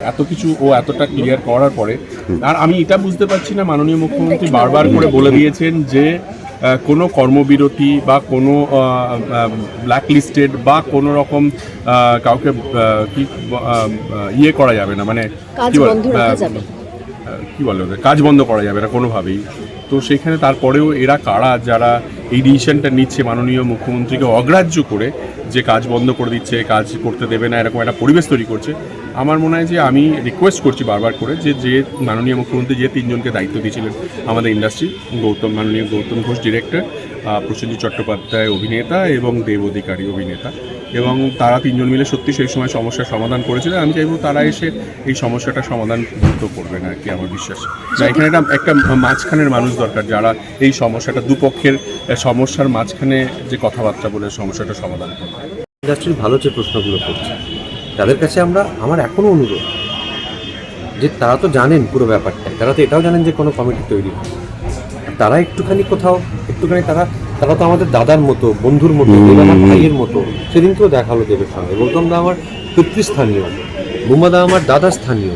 এত কিছু ও এতটা ক্লিয়ার করার পরে আর আমি এটা বুঝতে পারছি না মাননীয় মুখ্যমন্ত্রী বারবার করে বলে দিয়েছেন যে কোনো কর্মবিরতি বা কোনো ব্ল্যাক লিস্টেড বা কোনো রকম কাউকে কি ইয়ে করা যাবে না মানে কি বলে, কি বলে ওদের? কাজ বন্ধ করা যাবে না কোনোভাবেই। তো সেখানে তারপরেও এরা কারা যারা এই ডিসিশনটা নিচ্ছে মাননীয় মুখ্যমন্ত্রীকে অগ্রাহ্য করে যে কাজ বন্ধ করে দিচ্ছে কাজ করতে দেবে না এরকম একটা পরিবেশ তৈরি করছে আমার মনে হয় যে আমি রিকোয়েস্ট করছি বারবার করে যে যে মাননীয় মুখ্যমন্ত্রী যে তিনজনকে দায়িত্ব দিয়েছিলেন আমাদের ইন্ডাস্ট্রি গৌতম, মাননীয় গৌতম ঘোষ ডিরেক্টর প্রসেনজিৎ চট্টোপাধ্যায় অভিনেতা এবং দেব অধিকারী অভিনেতা। এবং তারা তিনজন মিলে সত্যি সেই সময় সমস্যার সমাধান করেছিলেন আমি চাইব তারা এসে এই সমস্যাটা সমাধান দ্রুত করবেন আর কি আমার বিশ্বাস। এখানে একটা একটা মাঝখানের মানুষ দরকার যারা এই সমস্যাটা দুপক্ষের সমস্যার মাঝখানে যে কথাবার্তা বলে সমস্যাটা সমাধান করবে। ইন্ডাস্ট্রির ভালো যে প্রশ্নগুলো করছে। তাদের কাছে আমরা আমার এখনও অনুরোধ যে তারা তো জানেন পুরো ব্যাপারটা তারা তো এটাও জানেন যে কোনো কমিটি তৈরি হয়। তারা একটুখানি কোথাও একটুখানি তারা তারা তো আমাদের দাদার মতো বন্ধুর মতো আমার ভাইয়ের মতো সেদিনকেও দেখাল দেবের সঙ্গে। গৌতম দা আমার পিতৃস্থানীয় বুম্বাদা আমার দাদা স্থানীয়।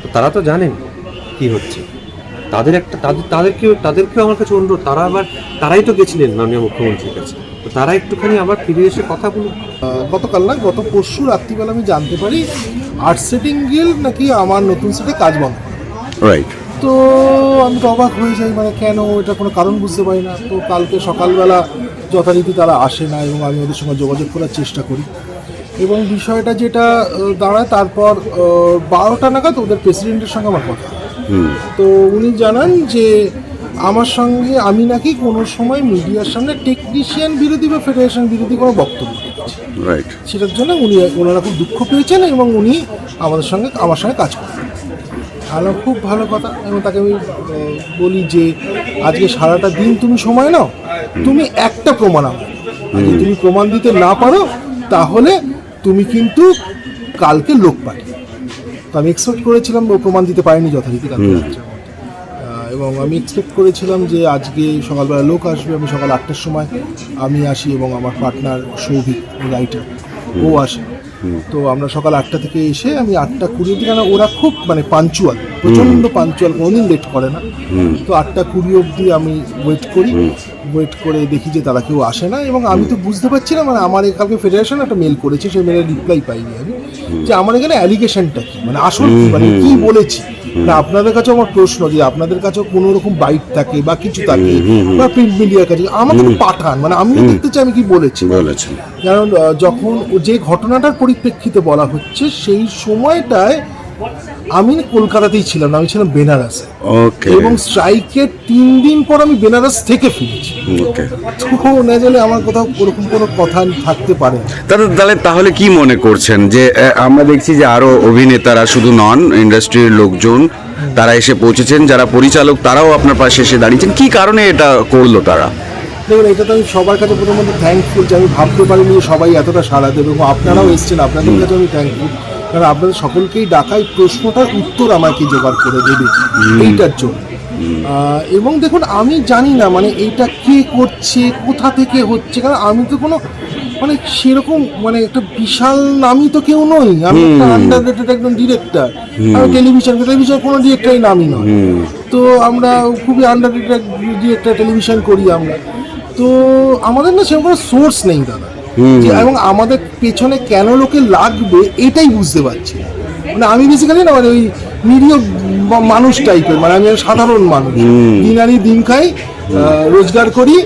তো তারা তো জানেন কি হচ্ছে। তাদের একটা তাদের তাদেরকেও তাদেরকেও আমার কাছে অনুরোধ তারা আবার তারাই তো গেছিলেন মাননীয় মুখ্যমন্ত্রীর কাছে। তো তারা একটুখানি আবার ফিরে এসে কথা বলুন। গতকাল না গত পরশু রাত্রিবেলা আমি জানতে পারি আর্ট সেটিং গিল নাকি আমার নতুন সেটে কাজ বন্ধ। রাইট তো আমি তো অবাক হয়ে যাই মানে কেন এটা কোনো কারণ বুঝতে পারি না। তো কালকে সকালবেলা যথারীতি তারা আসে না এবং আমি ওদের সঙ্গে যোগাযোগ করার চেষ্টা করি। এবং বিষয়টা যেটা দাঁড়ায় তারপর বারোটা নাগাদ ওদের প্রেসিডেন্টের সঙ্গে আমার কথা। তো উনি জানান যে আমার সঙ্গে আমি নাকি কোনো সময় মিডিয়ার সামনে টেকনিশিয়ান বিরোধী বা ফেডারেশন বিরোধী কোনো বক্তব্য রাইট সেটার জন্য উনি ওনারা খুব দুঃখ পেয়েছেন এবং উনি আমাদের সঙ্গে আমার সঙ্গে কাজ করেন ভালো খুব ভালো কথা। এবং তাকে আমি বলি যে আজকে সারাটা দিন তুমি সময় নাও তুমি একটা প্রমাণ আনো। যদি তুমি প্রমাণ দিতে না পারো তাহলে তুমি কিন্তু কালকে লোক পাঠিয়ে তো আমি এক্সপেক্ট করেছিলাম ও প্রমাণ দিতে পারেনি যথারীতি কালকে রাত্রে। আহ, এবং আমি এক্সপেক্ট করেছিলাম যে আজকে সকালবেলা লোক আসবে আমি সকাল আটটার সময় আমি আসি এবং আমার পার্টনার সৌভিক রাইটার ও আসে। তো আমরা সকাল আটটা থেকে এসে আমি আটটা কুড়ি অব্দি কেন ওরা খুব মানে পাঞ্চুয়াল প্রচণ্ড পাঞ্চুয়াল কোনোদিন লেট করে না। তো আটটা কুড়ি অবধি আমি ওয়েট করি। ওয়েট করে দেখি যে তারা কেউ আসে না এবং আমি তো বুঝতে পারছি না মানে আমার কালকে ফেডারেশন একটা মেল করেছে সেই মেলের রিপ্লাই পাইনি আমি যে আমার এখানে অ্যালিগেশনটা কি? মানে আসল মানে কি বলেছি? না আপনাদের কাছে আমার প্রশ্ন যে আপনাদের কাছেও কোনো রকম বাইট থাকে বা কিছু থাকে বা প্রিন্ট মিডিয়ার কাছে আমাকে পাঠান মানে আমিও দেখতে চাই আমি কি বলেছি। কারণ যখন যে ঘটনাটার পরিপ্রেক্ষিতে বলা হচ্ছে সেই সময়টায় আমি কলকাতাতেই ছিলাম না আমি ছিলাম বেনারসে। ওকে এবং স্ট্রাইকের তিন দিন পর আমি বেনারস থেকে ফিরেছি। তো না জানলে আমার কোথাও ওরকম কোনো কথা থাকতে পারে। তাহলে তাহলে কি মনে করছেন যে আমরা দেখছি যে আরও অভিনেতারা শুধু নন ইন্ডাস্ট্রির লোকজন তারা এসে পৌঁছেছেন যারা পরিচালক তারাও আপনার পাশে এসে দাঁড়িয়েছেন। কি কারণে এটা করল তারা? দেখুন এটা তো আমি সবার কাছে প্রথমত থ্যাঙ্কফুল যে আমি ভাবতে পারিনি সবাই এতটা সাড়া দেবে। এবং আপনারাও এসছেন আপনাদের কাছে আমি থ্যাঙ্কফুল কারণ আপনাদের সকলকেই ডাকাই প্রশ্নটার উত্তর আমাকে জোগাড় করে দেবে এইটার জন্য। এবং দেখুন আমি জানি না মানে এইটা কে করছে কোথা থেকে হচ্ছে কারণ আমি তো কোনো মানে সেরকম মানে একটা বিশাল নামই তো কেউ নই। আমি একটা আন্ডার রেটেড একজন ডিরেক্টর আমি টেলিভিশন টেলিভিশন কোনো ডিরেক্টরই নামই নয়। তো আমরা খুবই আন্ডার রেটেড ডিরেক্টর টেলিভিশন করি আমরা। তো আমাদের না সেরকম কোনো সোর্স নেই দাদা। এবং আমাদের পেছনে কেন লোকে লাগবে এটাই বুঝতে পারছি না। মানে আমি বেসিক্যালি না মানে ওই নিরীহ মানুষ টাইপের মানে আমি সাধারণ মানুষ। দিন আনি দিন খাই আহ, রোজগার করি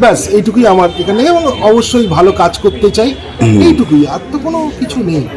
ব্যাস এইটুকুই আমার এখানে। এবং অবশ্যই ভালো কাজ করতে চাই। এইটুকুই আর তো কোনো কিছু নেই।